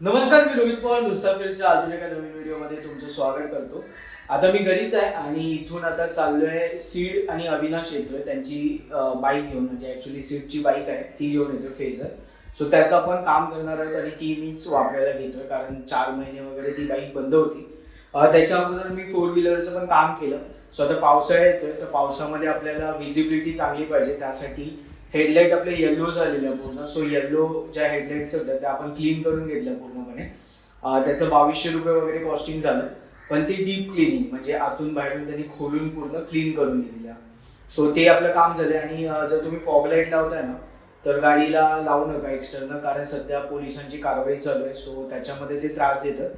नमस्कार मी रोहित पवार मुस्ताफिरच्या अजून एका नवीन व्हिडिओमध्ये तुमचं स्वागत करतो. आता मी घरीच आहे आणि इथून आता चाललोय सीड आणि अविनाश येतोय. त्यांची बाईक घेऊन म्हणजे ॲक्च्युली सीडची बाईक आहे ती घेऊन येतोय फेझर सो त्याचं आपण काम करणार आहोत आणि ती मीच वापरायला घेतोय कारण चार महिने वगैरे ती बाईक बंद होती. त्याच्या अगोदर मी फोर व्हीलरचं पण काम केलं. सो आता पावसाळा येतोय तर पावसामध्ये आपल्याला व्हिजिबिलिटी चांगली पाहिजे त्यासाठी हेडलाईट आपले येल्लो झालेले आहे पूर्ण. सो येल्लो ज्या हेडलाईट्स होत्या त्या आपण क्लीन करून घेतल्या पूर्णपणे. त्याचं बावीसशे रुपये वगैरे कॉस्टिंग झालं. पण ते डीप क्लिनिंग म्हणजे आतून बाहेरून त्यांनी खोलून पूर्ण क्लीन करून दिलेल्या. सो ते आपलं काम झालं आणि जर तुम्ही फॉग लाइट लावताय ना तर गाडीला लावू नका एक्स्टर्नल कारण सध्या पोलिसांची कारवाई चालू आहे. सो त्याच्यामध्ये ते त्रास देतात.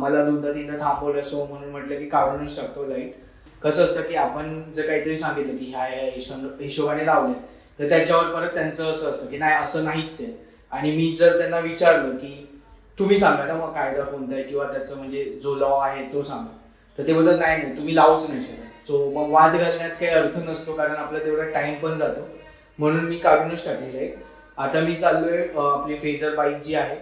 मला दोनदा तीनदा थांबवलं सो म्हणून म्हटलं की काढूनच टाकतो लाइट कसं असतं की आपण जर काहीतरी सांगितलं की ह्या हिशो- हिशोबाने लावले तर त्याच्यावर परत त्यांचं असं असतं की नाही असं नाहीच आहे. आणि मी जर त्यांना विचारलं की तुम्ही सांगा ना मग कायदा कोणता आहे किंवा त्याचं म्हणजे जो लॉ आहे तो सांगा. तर ते बोलतात नाही नाही तुम्ही लावूच नाही शकत. सो मग वाद घालण्यात काही अर्थ नसतो कारण आपला तेवढा टाइम पण जातो. म्हणून मी काढूनच टाकलेलं आहे. आता मी चाललोय आहे आपली फेजर बाईक जी आहे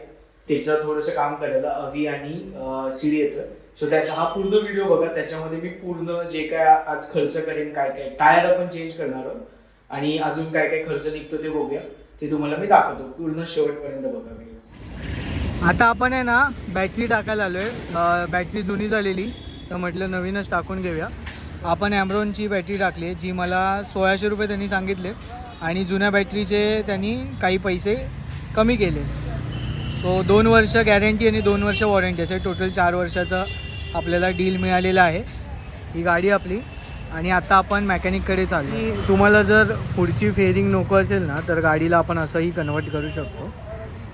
त्याचं थोडंसं काम करायला अवी आणि सीडी येतोय. सो त्याचा हा पूर्ण व्हिडिओ बघा. त्याच्यामध्ये मी पूर्ण जे काय आज खर्च करेन काय काय टायर आपण चेंज करणार आहोत आणि अजून काय काय खर्च निघतो ते बघूया. ते तुम्हाला मी दाखवतो. पूर्ण शेवटपर्यंत बघा व्हिडिओ आता आपण आहे ना बॅटरी टाकायला आलो आहे बॅटरी जुनी झालेली. तर म्हटलं नवीनच टाकून घेऊया. आपण ॲमरॉनची बॅटरी टाकली आहे जी मला सोळाशे रुपये त्यांनी सांगितले. आणि जुन्या बॅटरीचे त्यांनी काही पैसे कमी केले. सो दोन वर्ष गॅरंटी आणि दोन वर्ष वॉरंटी असे टोटल चार वर्षाचं आपल्याला डील मिळालेलं आहे. ही गाडी आपली. आणि आता आपण मॅकॅनिककडे चालू तुम्हाला जर पुढची फेरिंग नको असेल ना तर गाडीला आपण असंही कन्वर्ट करू शकतो.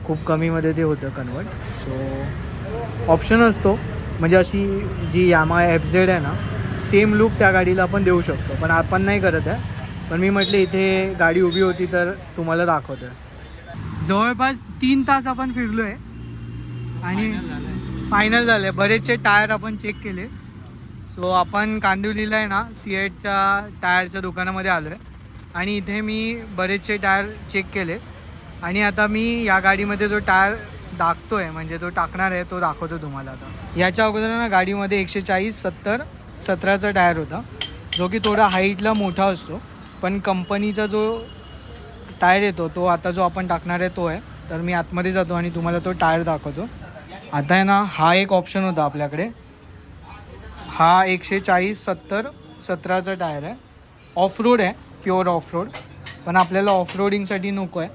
खूप कमीमध्ये ते होतं कन्वर्ट सो ऑप्शन असतो. म्हणजे अशी जी यामा एफ झेड आहे ना सेम लुक त्या गाडीला आपण देऊ शकतो. पण आपण नाही करत आहे. पण मी म्हटलं इथे गाडी उभी होती तर तुम्हाला दाखवतो आहे जवळपास तीन तास आपण फिरलो आहे आणि फायनल झालं बरेचसे टायर आपण चेक केले. सो आपण कांदिवलीला आहे ना सी एटच्या टायरच्या दुकानामध्ये आलो आहे आणि इथे मी बरेचसे टायर चेक केले. आणि आता मी या गाडीमध्ये जो टायर टाकतोय म्हणजे जो टाकणार आहे तो दाखवतो तुम्हाला आता. याच्या अगोदर ना गाडीमध्ये एकशे चाळीस सत्तर सतराचा टायर होता. जो की थोडा हाईटला मोठा असतो पण कंपनीचा जो टायर येतो तो आता जो आपण टाकणार आहे तो आहे. तर मी आतमध्ये जातो आणि तुम्हाला तो टायर दाखवतो. आता आहे ना हा एक ऑप्शन होता आपल्याकडे. हा एकशे चाळीस सत्तर सतराचा टायर आहे. ऑफ रोड आहे प्युअर ऑफ रोड पण आपल्याला ऑफ रोडिंगसाठी नको आहे.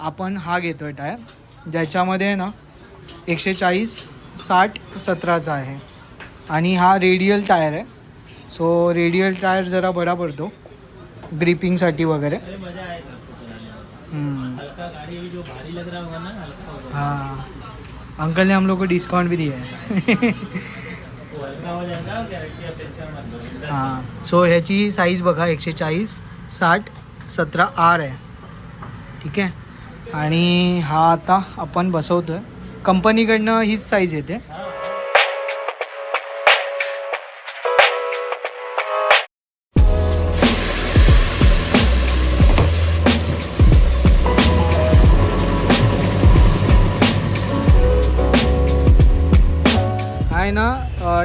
आपण हा घेतो आहे टायर. ज्याच्यामध्ये आहे ना एकशे चाळीस साठ सतराचा आहे. आणि हा रेडियल टायर आहे. सो रेडियल टायर जरा बरा पडतो. ग्रिपिंगसाठी वगैरे. हाँ अंकल ने. हम लोग को डिस्काउंट भी दिया है. हां. सो ह्याची साईज बघा एकशे चाळीस साठ सतरा आर आहे. ठीक आहे? आणि हा आता आपण बसवतो आहे कंपनीकडनं हीच साईज येते.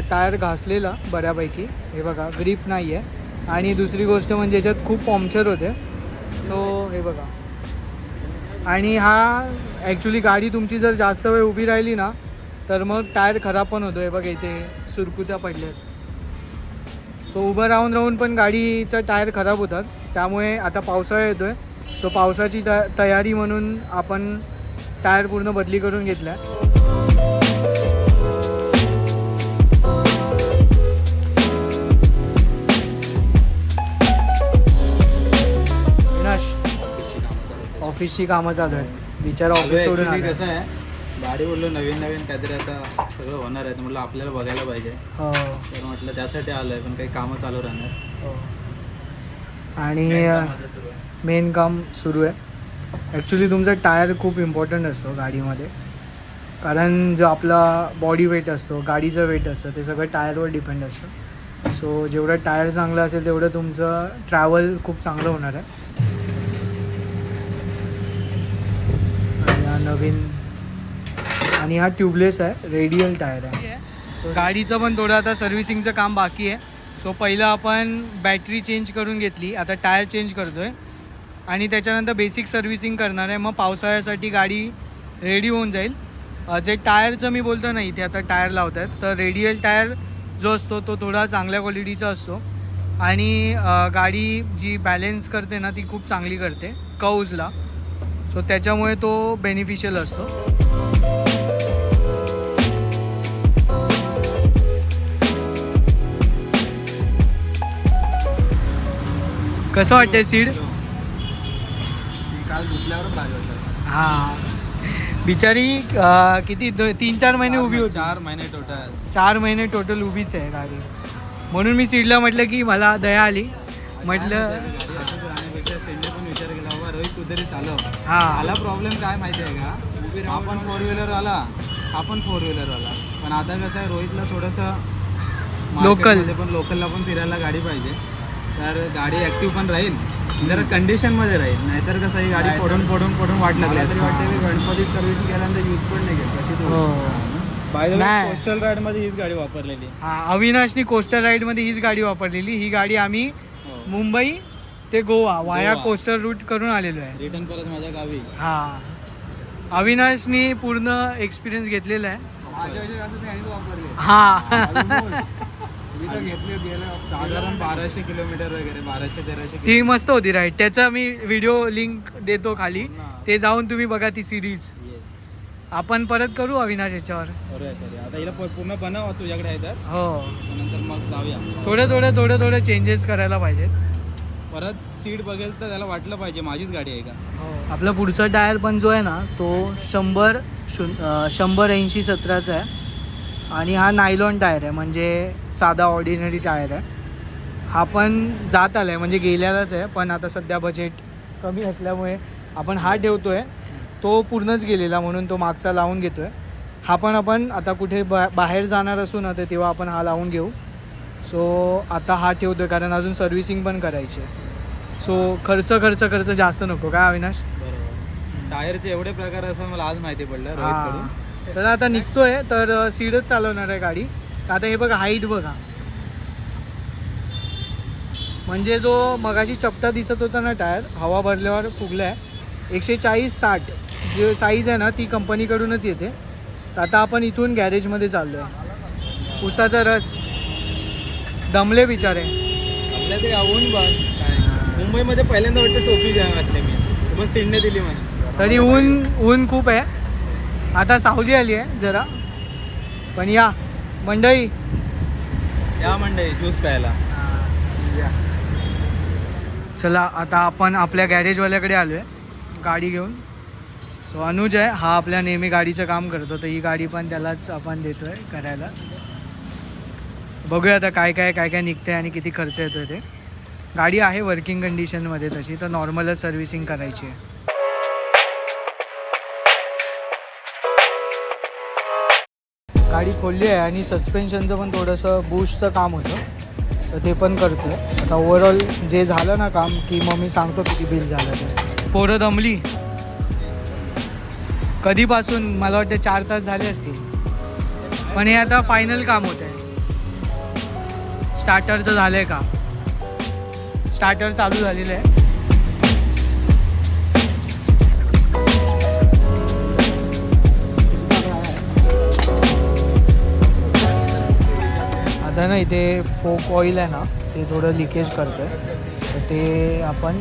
टायर घासलेला बऱ्यापैकी. हे बघा ग्रीप नाही आहे आणि दुसरी गोष्ट म्हणजे याच्यात खूप पॉम्पचर होते. सो हे बघा. आणि हा ॲक्च्युली गाडी तुमची जर जास्त वेळ उभी राहिली ना तर मग टायर खराब पण होतो. हे बघा इथे सुरकुत्या पडल्यात. सो उभं राहून राहून पण गाडीचा टायर खराब होतात. त्यामुळे आता पावसाळा येतो आहे सो पावसाची त तयारी म्हणून आपण टायर पूर्ण बदली करून घेतला ऑफिसची कामं चालू आहेत. बिचारा ऑफिस सोडून. कसं आहे गाडी बोललो नवीन नवीन काहीतरी आता सगळं होणार आहे. तर म्हटलं आपल्याला बघायला पाहिजे. हो. तर म्हटलं त्यासाठी आलोय पण काही कामं चालू राहणार. हो. आणि माझं सुरू आहे. मेन काम सुरू आहे. ॲक्च्युली तुमचा टायर खूप इम्पॉर्टंट असतो गाडीमध्ये. कारण जो आपला बॉडी वेट असतो गाडीचं वेट असतं ते सगळं टायरवर डिपेंड असतं. सो जेवढं टायर चांगलं असेल तेवढं तुमचं ट्रॅव्हल खूप चांगलं होणार आहे आणि हा नवीन. आणि हा ट्यूबलेस आहे रेडियल टायर आहे. गाडीचं पण थोडं आता सर्व्हिसिंगचं काम बाकी आहे. सो पहिलं आपण बॅटरी चेंज करून घेतली. आता टायर चेंज करतोय. आणि त्याच्यानंतर बेसिक सर्व्हिसिंग करणार आहे. मग पावसाळ्यासाठी गाडी रेडी होऊन जाईल. जे टायरचं मी बोलतो नाही इथे आता टायर लावत आहेत तर रेडियल टायर जो असतो तो थोडा चांगल्या क्वालिटीचा असतो. आणि गाडी जी बॅलेन्स करते ना ती खूप चांगली करते. कौजला सो त्याच्यामुळे तो बेनिफिशियल असतो. कसं वाटतंय सीड? काल होतं हां. बिचारी किती दो- तीन चार महिने उभी होती. चार महिने टोटल चार महिने टोटल उभीच आहे गाडी. म्हणून मी सीडला म्हटलं की मला दया आली. म्हटलं बाबा रोहित तू तरी चालव हां. आला प्रॉब्लेम काय माहिती आहे का? आपण फोर व्हीलर आला आपण फोर व्हीलर आला पण आता कसं आहे रोहितला थोडंसं मध्ये पण लोकलला पण फिरायला गाडी पाहिजे. तर गाडी ॲक्टिव्ह पण राहील. जरा कंडिशनमध्ये राहील. नाहीतर कसं ही गाडी फोडून फोडून फोडून वाट लागली तरी वाटते मी गणपती सर्व्हिस केल्यानंतर यूज पण नाही घेत कशी बाय. कोस्टल राईडमध्ये हीच गाडी वापरलेली. अविनाशनी कोस्टर राईडमध्ये हीच गाडी वापरलेली. ही गाडी आम्ही हो. मुंबई ते गोवा वाया गोवा. कोस्टर रूट करून आलेलो आहे. रिटर्न परत माझ्या गावी. हां. अविनाशनी पूर्ण एक्सपिरियन्स घेतलेला आहे. हां. मी तर घेतली साधारण बाराशे किलोमीटर वगैरे बाराशे तेराशे ती मस्त होती राईड त्याचा मी व्हिडिओ लिंक देतो खाली. ते जाऊन तुम्ही बघा ती सिरीज Yes. आपण परत करू अविनाश याच्यावर? आता हिला प- पूर्ण बनव तुझ्याकडे आहे तर. हो. नंतर मग जाऊया. थोडे थोडे थोडे थोडे चेंजेस करायला पाहिजेत. परत सीट बघेल तर त्याला वाटलं पाहिजे माझीच गाडी आहे का? आपला पुढचा टायर पण जो आहे ना तो शंभर शून शंभर ऐंशी सतराचा आहे. आणि हा नायलॉन टायर आहे म्हणजे साधा ऑर्डिनरी टायर आहे. हा पण जात आला आहे म्हणजे गेलेलाच आहे पण आता सध्या बजेट कमी असल्यामुळे आपण हा ठेवतो आहे तो पूर्णच गेलेला म्हणून तो मागचा लावून घेतो आहे हा पण आपण आता कुठे बा बाहेर जाणार असू ना तर तेव्हा आपण हा लावून घेऊ. सो आता हा ठेवतो आहे कारण अजून सर्व्हिसिंग पण करायची आहे. सो खर्च खर्च खर्च जास्त नको काय अविनाश? टायरचे एवढे प्रकार असं मला आज माहिती पडलं रोहितकडून. तर आता निघतोय तर सीडच चालवणार आहे गाडी. आता हे बघा हाईट बघा. म्हणजे जो मगाची चपटा दिसत होता ना टायर हवा भरल्यावर फुगला आहे एकशे चाळीस साठ जे साईज आहे ना ती कंपनीकडूनच येते. तर आता आपण इथून गॅरेजमध्ये चाललो आहे उसाचा रस. दमले बिचारे. ऊन बघ मुंबईमध्ये पहिल्यांदा वाटतं टोपी घातली मी. पण सिडने दिली मला. तरी ऊन ऊन खूप आहे. आता सावली आली आहे जरा. पण या. मंडळी या मंडई ज्यूस प्यायला. चला आता आपण आपल्या गॅरेजवाल्याकडे आलो आहे गाडी घेऊन. सो अनुज आहे. हा आपल्या नेहमी गाडीचं काम करतो. तर ही गाडी पण त्यालाच आपण देतो आहे करायला. बघूया आता काय काय काय काय निघते आणि किती खर्च येतो ते. गाडी आहे वर्किंग कंडिशनमध्ये तशी तर नॉर्मलच सर्व्हिसिंग करायची आहे. गाडी खोलली आहे आणि सस्पेन्शनचं पण थोडंसं बूस्टचं काम होतं. तर ते पण करतो आता ओव्हरऑल जे झालं ना काम की मग मी सांगतो किती बिल झालं ते. पोरं दमली. कधीपासून? मला वाटतं चार तास झाले असतील. पण हे आता फायनल काम होत आहे स्टार्टरचं झालं आहे का स्टार्टर चालू झालेलं आहे. आता ना इथे फोक ऑइल आहे ना ते थोडं लिकेज करतं आहे तर ते आपण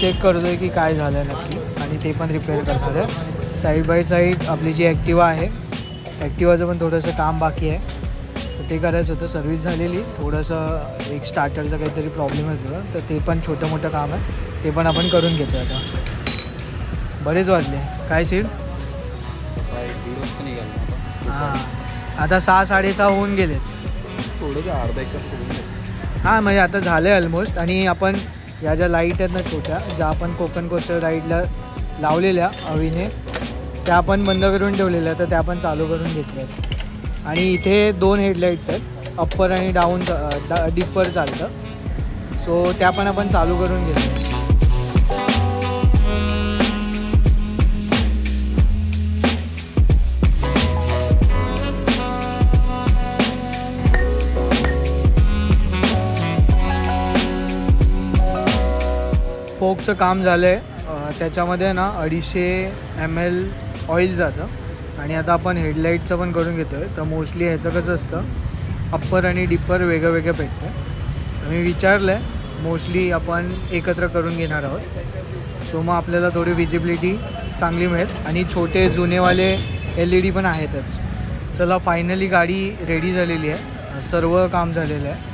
चेक करतो आहे की काय झालं आहे नक्की. आणि ते पण रिपेअर करणार आहे साईड बाय साईड आपली जी ॲक्टिवा आहे ॲक्टिवाचं पण थोडंसं काम बाकी आहे. ते करायचं होतं. सर्व्हिस झालेली. थोडंसं एक स्टार्टरचा काहीतरी प्रॉब्लेम होतो. तर ते पण छोटं मोठं काम आहे. ते पण आपण करून घेतो आता. बरेच वाजले. काय सीड हां. आता सहा साडेसहा होऊन अर्धा एक तास हां म्हणजे आता झालं आहे ऑलमोस्ट आणि आपण या ज्या लाइट आहेत ना छोट्या ज्या आपण कोकण कोस्टर राईडला लावलेल्या अवीने त्या आपण बंद करून ठेवलेल्या तर त्या आपण चालू करून घेतल्या आहेत आणि इथे दोन हेडलाईट्स आहेत. अप्पर आणि डाऊन डिप्पर चालतं. सो त्या पण आपण चालू करून घेतो फोकचं काम झालं आहे त्याच्यामध्ये ना अडीचशे एम एल ऑइल जातं. आणि आता आपण हेडलाईटचं पण करून घेतो आहे तर मोस्टली ह्याचं कसं असतं अप्पर आणि डिप्पर वेगळं वेगळं भेटतं तर मी विचारलं आहे मोस्टली आपण एकत्र करून घेणार आहोत. सो मग आपल्याला थोडी विजिबिलिटी चांगली मिळेल. आणि छोटे जुनेवाले एल ई डी पण आहेतच. चला फायनली गाडी रेडी झालेली आहे. सर्व काम झालेलं आहे.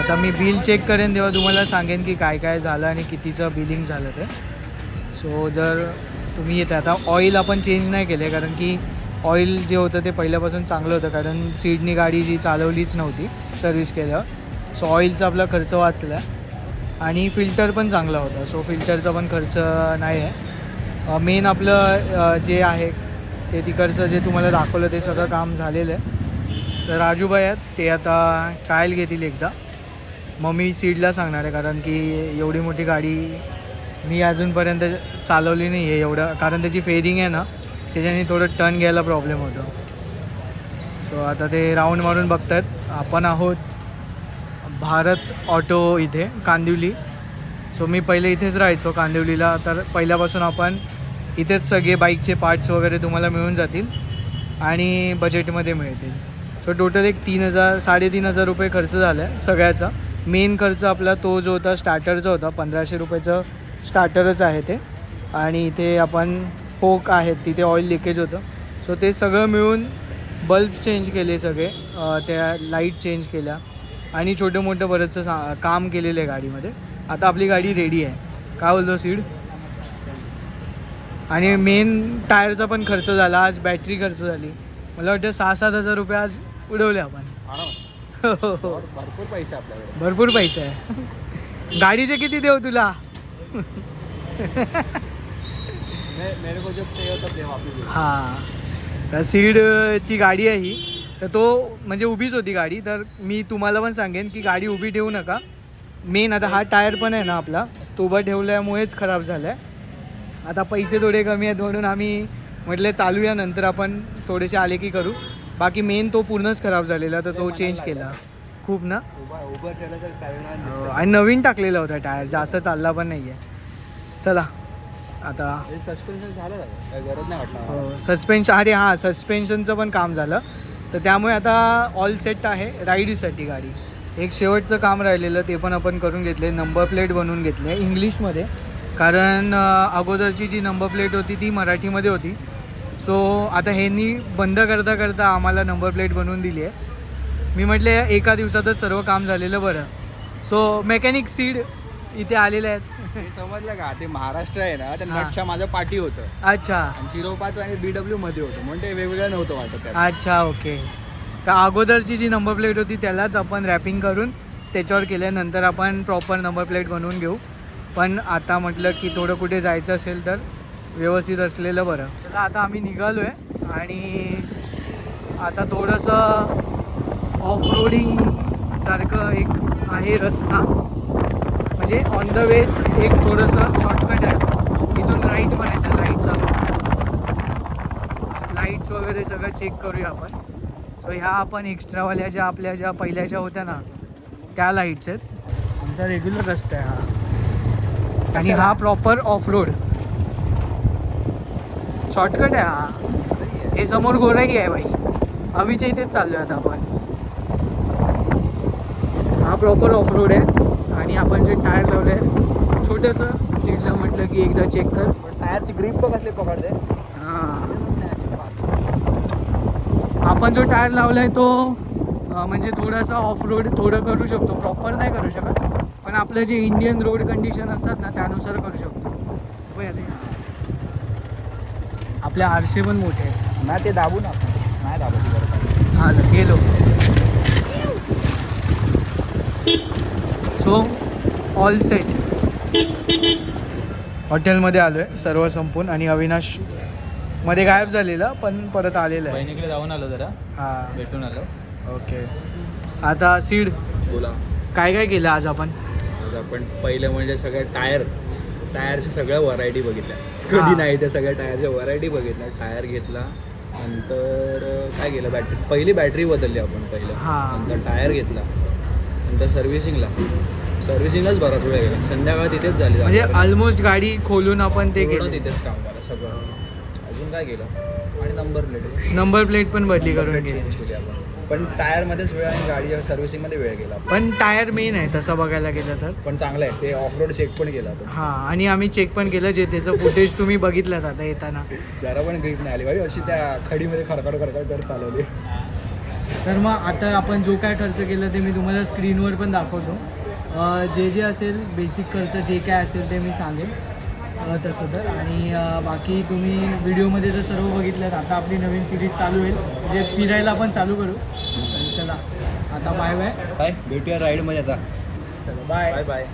आता मी बिल चेक करेन तेव्हा तुम्हाला सांगेन की काय काय झालं आणि कितीचं बिलिंग झालं ते. सो जर तुम्ही येते आता ऑइल आपण चेंज नाही केले कारण की ऑइल जे होतं ते पहिल्यापासून चांगलं होतं कारण सीडनी गाडी जी चालवलीच नव्हती सर्व्हिस केल्यावर. सो ऑइलचा आपला खर्च वाचला. आहे आणि फिल्टर पण चांगला होता. सो फिल्टरचा पण खर्च नाही आहे मेन आपलं जे आहे ते तिकडचं जे तुम्हाला दाखवलं ते सगळं काम झालेलं आहे. तर राजूबाई आहेत ते आता ट्रायल घेतील एकदा. मग मी सीडला सांगणार आहे कारण की एवढी मोठी गाडी मी अजूनपर्यंत चालवली नाही आहे एवढं. कारण त्याची फेरिंग आहे ना त्याच्याने थोडं टर्न घ्यायला प्रॉब्लेम होतो. सो आता ते राऊंड मारून बघतात आपण आहोत भारत ऑटो इथे कांदिवली. सो मी पहिले इथेच राहायचो कांदिवलीला. तर पहिल्यापासून आपण इथेच सगळे बाईकचे पार्ट्स वगैरे तुम्हाला मिळून जातील आणि बजेटमध्ये मिळतील. सो टोटल एक तीन हजार साडेतीन हजार रुपये खर्च झाला आहे सगळ्याचा. मेन खर्च आपला तो जो होता स्टार्टरचा होता पंधराशे रुपयाचं स्टार्टरच आहे ते. आणि इथे आपण फोक आहेत तिथे ऑइल लिकेज होतं. सो ते सगळं मिळून बल्ब चेंज केले सगळे त्या लाइट चेंज केल्या. आणि छोटं मोठं बरंचसं सा काम केलेलं आहे गाडीमध्ये. आता आपली गाडी रेडी आहे. काय बोलतो सीड? आणि मेन टायरचा पण खर्च झाला आज बॅटरी खर्च झाली. मला वाटतं सहा सात हजार रुपये आज उडवले आपण. हो, हो, हो. भरपूर पैसे आपल्याकडे. भरपूर पैसा आहे. गाडीचे किती देऊ तुला? मेरे को जब चाहिए होता हां तर सीडची गाडी आहे ही. तर तो म्हणजे उभीच होती गाडी. तर मी तुम्हाला पण सांगेन की गाडी उभी ठेवू नका. मेन आता हा टायर पण आहे ना आपला तो उभा ठेवल्यामुळेच खराब झाला आहे आता पैसे थोडे कमी आहेत म्हणून आम्ही म्हटलं चालूया नंतर आपण थोडेसे आले की करू. बाकी मेन तो पूर्णच खराब झालेला तर तो चेंज केला. खूप ना? हो, आणि नवीन टाकलेला होता टायर जास्त चालला पण नाही आहे चला. आता. हे सस्पेन्शन झालं का? काय गरज नाही वाटणार. हो सस्पेन्शन अरे हां सस्पेन्शनचं पण काम झालं. तर त्यामुळे आता ऑल सेट आहे राईडसाठी गाडी. एक शेवटचं काम राहिलेलं ते पण आपण करून घेतले. नंबर प्लेट बनवून घेतले इंग्लिशमध्ये कारण अगोदरची जी नंबर प्लेट होती ती मराठीमध्ये होती. सो आता ह्यांनी बंद करता करता आम्हाला नंबर प्लेट बनवून दिली आहे. मी म्हटले एका दिवसातच सर्व काम झालेलं बरं. सो मेकॅनिक सीड इथे आलेले आहेत. हे समजलं का? ते महाराष्ट्र आहे ना त्या हा. नटच्या माझं पाठी होतं. अच्छा. आणि आणि बी डब्ल्यू मध्ये होतं. म्हणून ते वेगवेगळं नव्हतं वाटत अच्छा ओके. तर अगोदरची जी नंबर प्लेट होती त्यालाच आपण रॅपिंग करून त्याच्यावर केल्यानंतर आपण प्रॉपर नंबर प्लेट बनवून घेऊ. पण आता म्हटलं की थोडं कुठे जायचं असेल तर व्यवस्थित असलेलं बरं. चला आता आम्ही निघालो आहे आणि आता थोडंसं ऑफ रोडिंग सारखं एक आहे रस्ता. म्हणजे ऑन द वेज एक थोडंसं शॉर्टकट आहे. इथून राईट म्हणायचं लाइट चालू लाईट्स वगैरे सगळं चेक करूया आपण. सो ह्या आपण एक्स्ट्रावाल्या ज्या आपल्या ज्या पहिल्या ज्या होत्या ना त्या लाईट्स आहेत. आमचा रेग्युलर रस्ता आहे हा. आणि हा प्रॉपर ऑफ रोड शॉर्टकट आहे हा. हे समोर गोराई आहे बाई. अवीच्या इथेच चाललो आता आपण. हा प्रॉपर ऑफ रोड आहे. आणि आपण जे टायर लावलं आहे छोटंसं सीटला म्हटलं की एकदा चेक कर. टायरची ग्रीप पण कसली पकडते? हां. आपण जो टायर लावला आहे तो म्हणजे थोडासा ऑफ रोड थोडं करू शकतो. प्रॉपर नाही करू शकत पण आपलं जे इंडियन रोड कंडिशन असतात ना त्यानुसार करू शकतो. बघा ते. आपले आरशे पण मोठे आहेत. नाही ते दाबू ना नाही नाही. झालं गेलो. सो ऑल सेट हॉटेलमध्ये आलो आहे सर्व संपून आणि अविनाशमध्ये गायब झालेला पण परत आलेला आहे. बहिणीकडे जाऊन आलो जरा. हां. भेटून आलो. ओके. आता सीड बोला. काय काय केलं आज आपण? आज आपण पहिलं म्हणजे सगळ्या टायर टायरच्या सगळ्या व्हरायटी बघितल्या. कधी नाही त्या सगळ्या टायरच्या व्हरायटी बघितल्या. टायर घेतला नंतर काय केलं? बॅटरी पहिली बॅटरी बदलली आपण पहिलं. हा. नंतर टायर घेतला. नंतर सर्व्हिसिंगला सर्व्हिसिंगच बराच वेळ गेला. संध्याकाळ तिथेच झाली म्हणजे ऑलमोस्ट गाडी खोलून आपण ते पूर्ण केलं. तिथेच काम झालं सगळं. अजून काय केलं? आणि नंबर प्लेट नंबर प्लेट पण बदली करून चेंज गेली. केली आपण. पण टायरमध्येच वेळ आणि गाडीच्या सर्व्हिसिंगमध्ये वेळ गेला पण टायर मेन आहे तसं बघायला गेलं तर. पण चांगलं आहे. ते ऑफ रोड चेक पण केला आपण. हां आणि आम्ही चेक पण केलं जे त्याचं फुटेज तुम्ही बघितलं आता येताना. जरा पण ग्रीप नाही आली भाई. अशी त्या खडीमध्ये खडखड खडखड करत चालवली. तर मग आता आपण जो काय खर्च केला ते मी तुम्हाला स्क्रीनवर पण दाखवतो. जे जे असेल बेसिक खर्च जे काय असेल ते मी सांगेन. तसं तर. आणि बाकी तुम्ही व्हिडिओमध्ये तर सर्व बघितलं आता आपली नवीन सिरीज चालू होईल. म्हणजे फिरायला पण चालू करू. चला. आता बाय बाय काय भेटूया राईडमध्ये आता. चला बाय बाय बाय